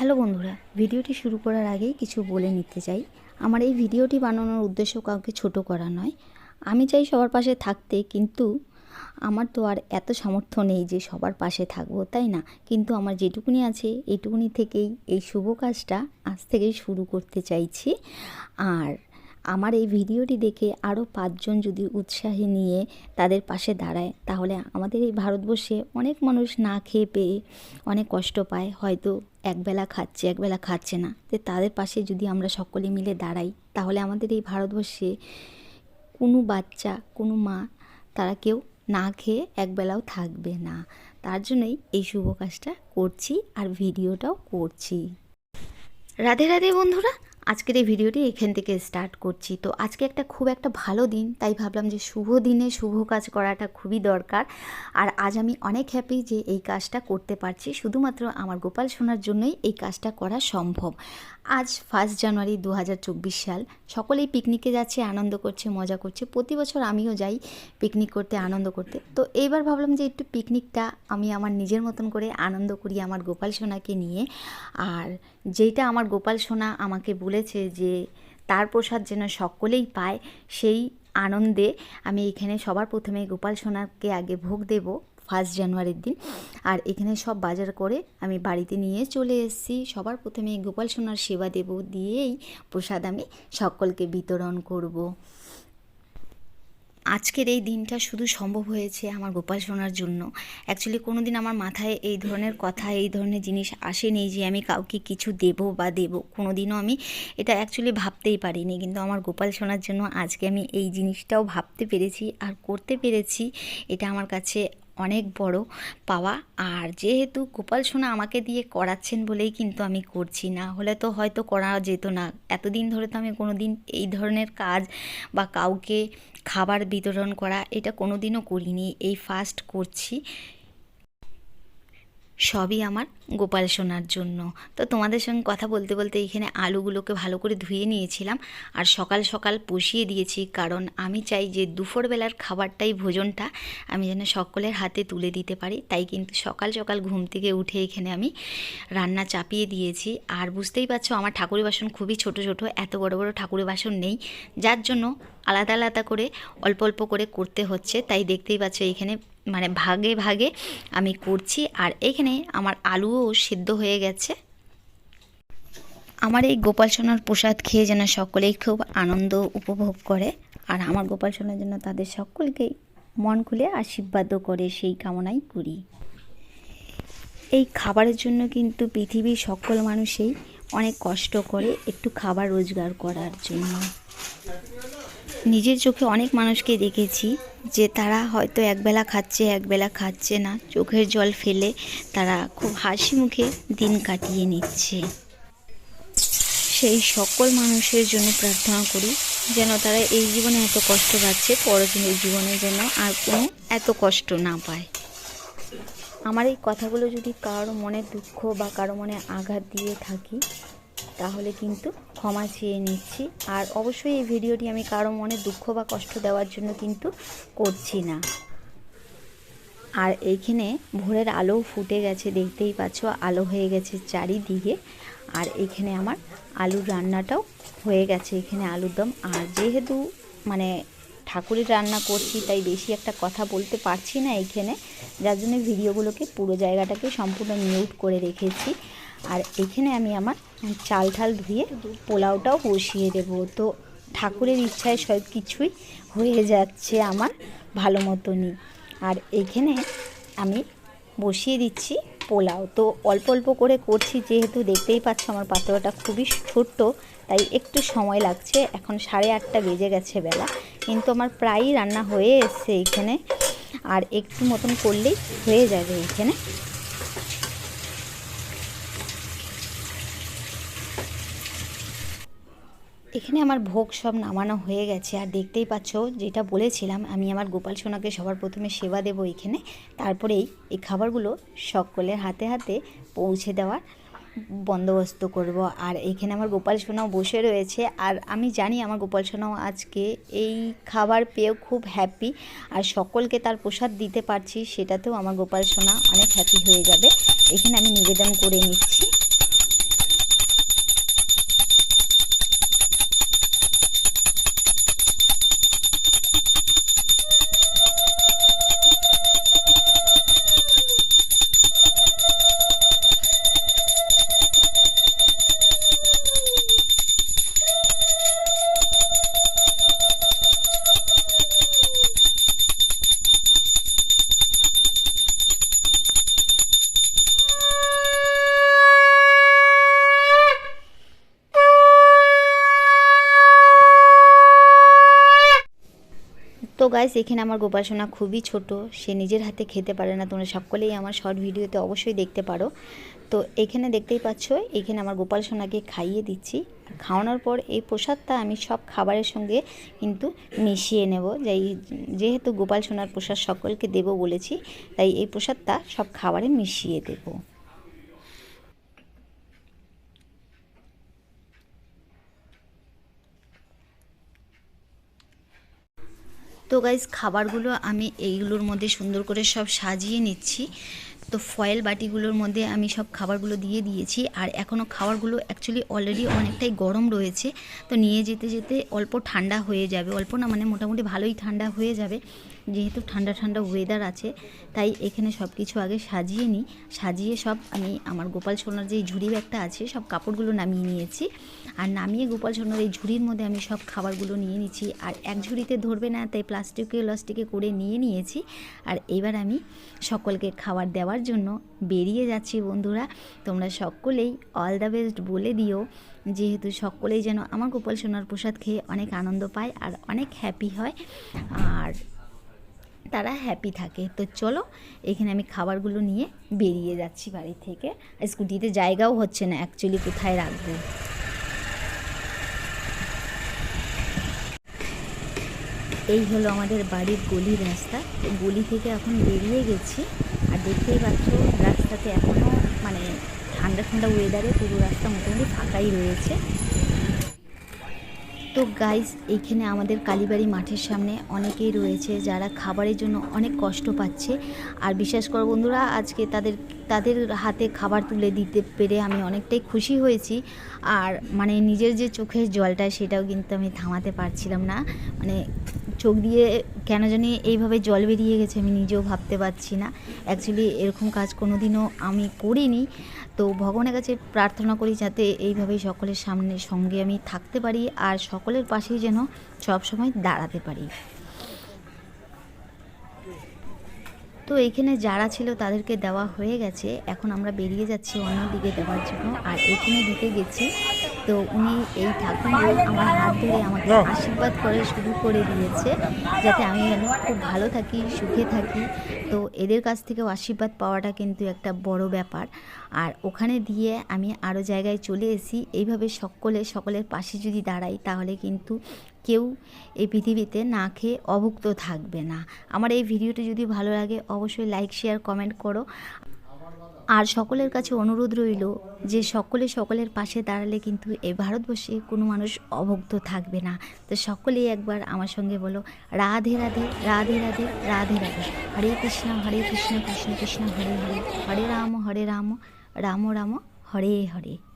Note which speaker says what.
Speaker 1: Hello বন্ধুরা ভিডিওটি শুরু করার আগেই কিছু বলে নিতে চাই আমার এই ভিডিওটি বানানোর উদ্দেশ্য কাউকে ছোট করা নয় আমি চাই সবার পাশে থাকতে কিন্তু আমার তো আর এত সামর্থ্য নেই যে সবার পাশে থাকবো তাই না কিন্তু আমার যেটুকুনি আছে এইটুকুনি থেকেই এই শুভ কাজটা আজ থেকেই শুরু করতে চাইছি আর আমার এই ভিডিওটি দেখে আরও পাঁচজন যদি উৎসাহে নিয়ে তাদের পাশে দাঁড়ায় তাহলে আমাদের এই ভারতবর্ষে অনেক মানুষ না খেয়ে পেয়ে অনেক কষ্ট পায় হয়তো একবেলা খাচ্ছে একবেলা খাচ্ছে না তো তাদের পাশে যদি আমরা সকলে মিলে দাঁড়াই তাহলে আমাদের এই ভারতবর্ষে কোনো বাচ্চা কোনো মা তারা কেউ না খেয়ে একবেলাও থাকবে না তার জন্যই এই শুভ কাজটা করছি আর ভিডিওটাও করছি রাধে রাধে বন্ধুরা আজকের এই ভিডিওটি এখান থেকে স্টার্ট করছি তো আজকে একটা খুব একটা ভালো দিন তাই ভাবলাম যে শুভ দিনে শুভ কাজ করাটা খুবই দরকার আর আজ আমি অনেক হ্যাপি যে এই কাজটা করতে পারছি শুধুমাত্র আমার গোপাল সোনার জন্যই এই কাজটা করা সম্ভব আজ ফার্স্ট জানুয়ারি দু সাল সকলেই পিকনিকে যাচ্ছে আনন্দ করছে মজা করছে প্রতি বছর আমিও যাই পিকনিক করতে আনন্দ করতে তো এইবার ভাবলাম যে একটু পিকনিকটা আমি আমার নিজের মতন করে আনন্দ করি আমার গোপাল সোনাকে নিয়ে আর যেটা আমার গোপাল সোনা আমাকে বলেছে যে তার প্রসাদ যেন সকলেই পায় সেই আনন্দে আমি এখানে সবার প্রথমে গোপাল সোনাকে আগে ভোগ দেবো ফার্স্ট জানুয়ারির দিন আর এখানে সব বাজার করে আমি বাড়িতে নিয়ে চলে এসেছি সবার প্রথমে গোপাল সোনার সেবা দেব দিয়েই প্রসাদ আমি সকলকে বিতরণ করব। আজকের এই দিনটা শুধু সম্ভব হয়েছে আমার গোপাল সোনার জন্য অ্যাকচুয়ালি কোনো দিন আমার মাথায় এই ধরনের কথা এই ধরনের জিনিস আসেনি যে আমি কাউকে কিছু দেব বা দেব কোনো দিনও আমি এটা অ্যাকচুয়ালি ভাবতেই পারিনি কিন্তু আমার গোপাল সোনার জন্য আজকে আমি এই জিনিসটাও ভাবতে পেরেছি আর করতে পেরেছি এটা আমার কাছে অনেক বড় পাওয়া আর যেহেতু গোপাল সোনা আমাকে দিয়ে করাচ্ছেন বলেই কিন্তু আমি করছি না হলে তো হয়তো করা যেত না এতদিন ধরে তো আমি কোনো দিন এই ধরনের কাজ বা কাউকে খাবার বিতরণ করা এটা কোনো দিনও করিনি এই ফার্স্ট করছি সবই আমার গোপাল সোনার জন্য তো তোমাদের সঙ্গে কথা বলতে বলতে এখানে আলুগুলোকে ভালো করে ধুয়ে নিয়েছিলাম আর সকাল সকাল পুষিয়ে দিয়েছি কারণ আমি চাই যে দুপুরবেলার খাবারটাই ভোজনটা আমি যেন সকলের হাতে তুলে দিতে পারি তাই কিন্তু সকাল সকাল ঘুম থেকে উঠে এখানে আমি রান্না চাপিয়ে দিয়েছি আর বুঝতেই পারছো আমার ঠাকুরের বাসন খুবই ছোট ছোট এত বড় বড় ঠাকুরের বাসন নেই যার জন্য আলাদা আলাদা করে অল্প অল্প করে করতে হচ্ছে তাই দেখতেই পাচ্ছ এখানে মানে ভাগে ভাগে আমি করছি আর এখানে আমার আলুও সিদ্ধ হয়ে গেছে আমার এই গোপাল সোনার প্রসাদ খেয়ে যেন সকলেই খুব আনন্দ উপভোগ করে আর আমার গোপাল সোনার জন্য তাদের সকলকেই মন খুলে আশীর্বাদও করে সেই কামনাই করি এই খাবারের জন্য কিন্তু পৃথিবীর সকল মানুষেই অনেক কষ্ট করে একটু খাবার রোজগার করার জন্য নিজের চোখে অনেক মানুষকে দেখেছি যে তারা হয়তো একবেলা খাচ্ছে একবেলা খাচ্ছে না চোখের জল ফেলে তারা খুব হাসি মুখে দিন কাটিয়ে নিচ্ছে সেই সকল মানুষের জন্য প্রার্থনা করি যেন তারা এই জীবনে এত কষ্ট পাচ্ছে পরদিনের জীবনে যেন আর কোনো এত কষ্ট না পায় আমার এই কথাগুলো যদি কারো মনে দুঃখ বা কারো মনে আঘাত দিয়ে থাকি তাহলে কিন্তু ক্ষমা চেয়ে নিচ্ছি আর অবশ্যই এই ভিডিওটি আমি কারো মনে দুঃখ বা কষ্ট দেওয়ার জন্য কিন্তু করছি না আর এইখানে ভোরের আলো ফুটে গেছে দেখতেই পাচ্ছ আলো হয়ে গেছে চারিদিকে আর এখানে আমার আলুর রান্নাটাও হয়ে গেছে এখানে আলুর দম আর যেহেতু মানে ঠাকুরের রান্না করছি তাই বেশি একটা কথা বলতে পারছি না এইখানে যার জন্য ভিডিওগুলোকে পুরো জায়গাটাকে সম্পূর্ণ মিউট করে রেখেছি আর এখানে আমি আমার চাল ঠাল ধুয়ে পোলাওটাও বসিয়ে দেব তো ঠাকুরের ইচ্ছায় সব কিছুই হয়ে যাচ্ছে আমার ভালো মতনই আর এখানে আমি বসিয়ে দিচ্ছি পোলাও তো অল্প অল্প করে করছি যেহেতু দেখতেই পাচ্ছ আমার পাত্রটা খুবই ছোট্ট তাই একটু সময় লাগছে এখন সাড়ে আটটা বেজে গেছে বেলা কিন্তু আমার প্রায়ই রান্না হয়ে এসছে এখানে আর একটু মতন করলেই হয়ে যাবে এখানে এখানে আমার ভোগ সব নামানো হয়ে গেছে আর দেখতেই পাচ্ছ যেটা বলেছিলাম আমি আমার গোপাল সোনাকে সবার প্রথমে সেবা দেব এখানে তারপরেই এই খাবারগুলো সকলের হাতে হাতে পৌঁছে দেওয়ার বন্দোবস্ত করব আর এখানে আমার গোপাল সোনাও বসে রয়েছে আর আমি জানি আমার গোপাল সোনাও আজকে এই খাবার পেয়েও খুব হ্যাপি আর সকলকে তার প্রসাদ দিতে পারছি সেটাতেও আমার গোপাল সোনা অনেক হ্যাপি হয়ে যাবে এখানে আমি নিবেদন করে নিচ্ছি গাইস এখানে আমার গোপাল সোনা খুবই ছোট সে নিজের হাতে খেতে পারে না তোমরা সকলেই আমার শর্ট ভিডিওতে অবশ্যই দেখতে পারো তো এখানে দেখতেই পাচ্ছ এখানে আমার গোপাল সোনাকে খাইয়ে দিচ্ছি খাওয়ানোর পর এই প্রসাদটা আমি সব খাবারের সঙ্গে কিন্তু মিশিয়ে নেব যাই যেহেতু গোপাল সোনার প্রসাদ সকলকে দেব বলেছি তাই এই প্রসাদটা সব খাবারে মিশিয়ে দেবো তো গাইজ খাবারগুলো আমি এইগুলোর মধ্যে সুন্দর করে সব সাজিয়ে নিচ্ছি তো ফয়েল বাটিগুলোর মধ্যে আমি সব খাবারগুলো দিয়ে দিয়েছি আর এখনও খাবারগুলো অ্যাকচুয়ালি অলরেডি অনেকটাই গরম রয়েছে তো নিয়ে যেতে যেতে অল্প ঠান্ডা হয়ে যাবে অল্প না মানে মোটামুটি ভালোই ঠান্ডা হয়ে যাবে যেহেতু ঠান্ডা ঠান্ডা ওয়েদার আছে তাই এখানে সব কিছু আগে সাজিয়ে নিই সাজিয়ে সব আমি আমার গোপাল সোনার যে ঝুড়ি ব্যাগটা আছে সব কাপড়গুলো নামিয়ে নিয়েছি আর নামিয়ে গোপাল সোনার এই ঝুড়ির মধ্যে আমি সব খাবারগুলো নিয়ে নিচ্ছি আর এক ঝুড়িতে ধরবে না তাই প্লাস্টিকে প্লাস্টিকে করে নিয়ে নিয়েছি আর এবার আমি সকলকে খাবার দেওয়ার জন্য বেরিয়ে যাচ্ছি বন্ধুরা তোমরা সকলেই অল দ্য বেস্ট বলে দিও যেহেতু সকলেই যেন আমার গোপাল সোনার প্রসাদ খেয়ে অনেক আনন্দ পায় আর অনেক হ্যাপি হয় আর তারা হ্যাপি থাকে তো চলো এখানে আমি খাবারগুলো নিয়ে বেরিয়ে যাচ্ছি বাড়ি থেকে স্কুটিতে জায়গাও হচ্ছে না অ্যাকচুয়ালি কোথায় রাখবো এই হলো আমাদের বাড়ির গলি রাস্তা তো গলি থেকে এখন বেরিয়ে গেছি আর দেখতেই পাচ্ছ রাস্তাতে এখনও মানে ঠান্ডা ঠান্ডা ওয়েদারে পুরো রাস্তা মোটামুটি ফাঁকাই রয়েছে তো গাইস এইখানে আমাদের কালীবাড়ি মাঠের সামনে অনেকেই রয়েছে যারা খাবারের জন্য অনেক কষ্ট পাচ্ছে আর বিশ্বাস কর বন্ধুরা আজকে তাদের তাদের হাতে খাবার তুলে দিতে পেরে আমি অনেকটাই খুশি হয়েছি আর মানে নিজের যে চোখের জলটা সেটাও কিন্তু আমি থামাতে পারছিলাম না মানে চোখ দিয়ে কেন জানি এইভাবে জল বেরিয়ে গেছে আমি নিজেও ভাবতে পারছি না অ্যাকচুয়ালি এরকম কাজ কোনো দিনও আমি করিনি তো ভগবানের কাছে প্রার্থনা করি যাতে এইভাবেই সকলের সামনে সঙ্গে আমি থাকতে পারি আর সকলের পাশেই যেন সবসময় দাঁড়াতে পারি তো এখানে যারা ছিল তাদেরকে দেওয়া হয়ে গেছে এখন আমরা বেরিয়ে যাচ্ছি অন্য দিকে দেওয়ার জন্য আর এখানে ঢুকে গেছি তো উনি এই ঠাকুর আমার হাত ধরে আমাকে আশীর্বাদ করে শুরু করে দিয়েছে যাতে আমি যেন খুব ভালো থাকি সুখে থাকি তো এদের কাছ থেকেও আশীর্বাদ পাওয়াটা কিন্তু একটা বড় ব্যাপার আর ওখানে দিয়ে আমি আরও জায়গায় চলে এসি এইভাবে সকলে সকলের পাশে যদি দাঁড়াই তাহলে কিন্তু কেউ এই পৃথিবীতে না খেয়ে অভুক্ত থাকবে না আমার এই ভিডিওটি যদি ভালো লাগে অবশ্যই লাইক শেয়ার কমেন্ট করো আর সকলের কাছে অনুরোধ রইল যে সকলে সকলের পাশে দাঁড়ালে কিন্তু এই ভারতবর্ষে কোনো মানুষ অভুক্ত থাকবে না তো সকলেই একবার আমার সঙ্গে বলো রাধে রাধে রাধে রাধে রাধে রাধে হরে কৃষ্ণ হরে কৃষ্ণ কৃষ্ণ কৃষ্ণ হরে হরে হরে রাম হরে রাম রাম রাম হরে হরে